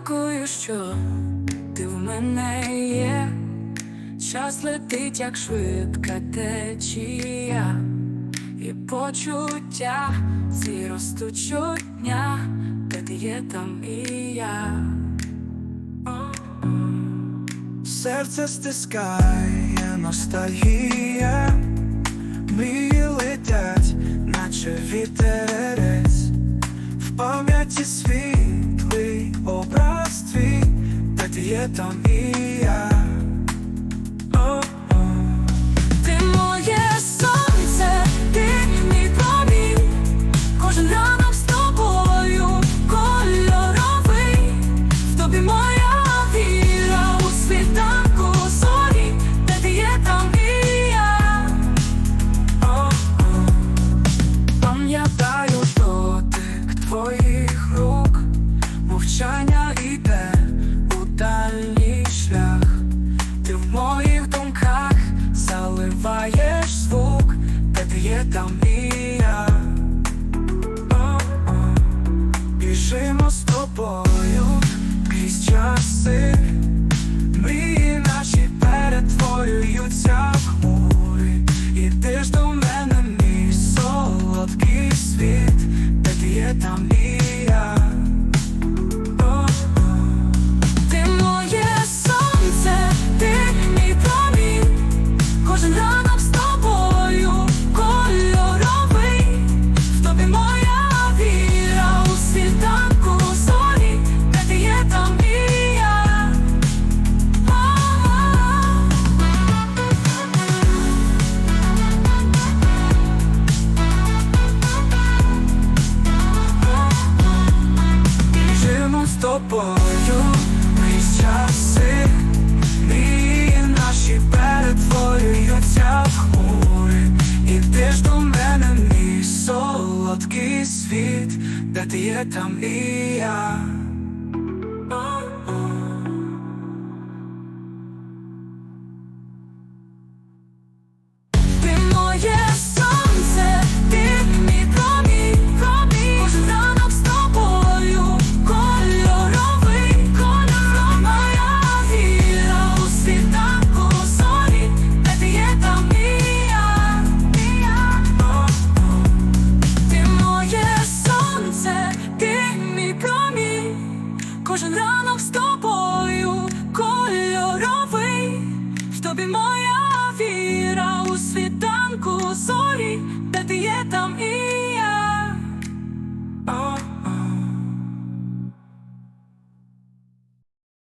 Дякую, що ти в мене є. Час летить, як швидка течія, і почуття ці ростуть щодня, де ти є, там і я. Серце стискає ностальгія, мрії летять, наче вітерець, в пам'яті світлий є там і я. Біжимо з тобою крізь часи, мрії наші перетворюються в хмури. Іди ж до мене, мій солодкий світ, де ти є там тобою крізь часи, мрії наші перетворюються в хмури. Іди ж до мене, мій солодкий світ, де ти є там і я. Кожен ранок з тобою кольоровий, в тобі моя віра у світанку зорі, де ти є, там і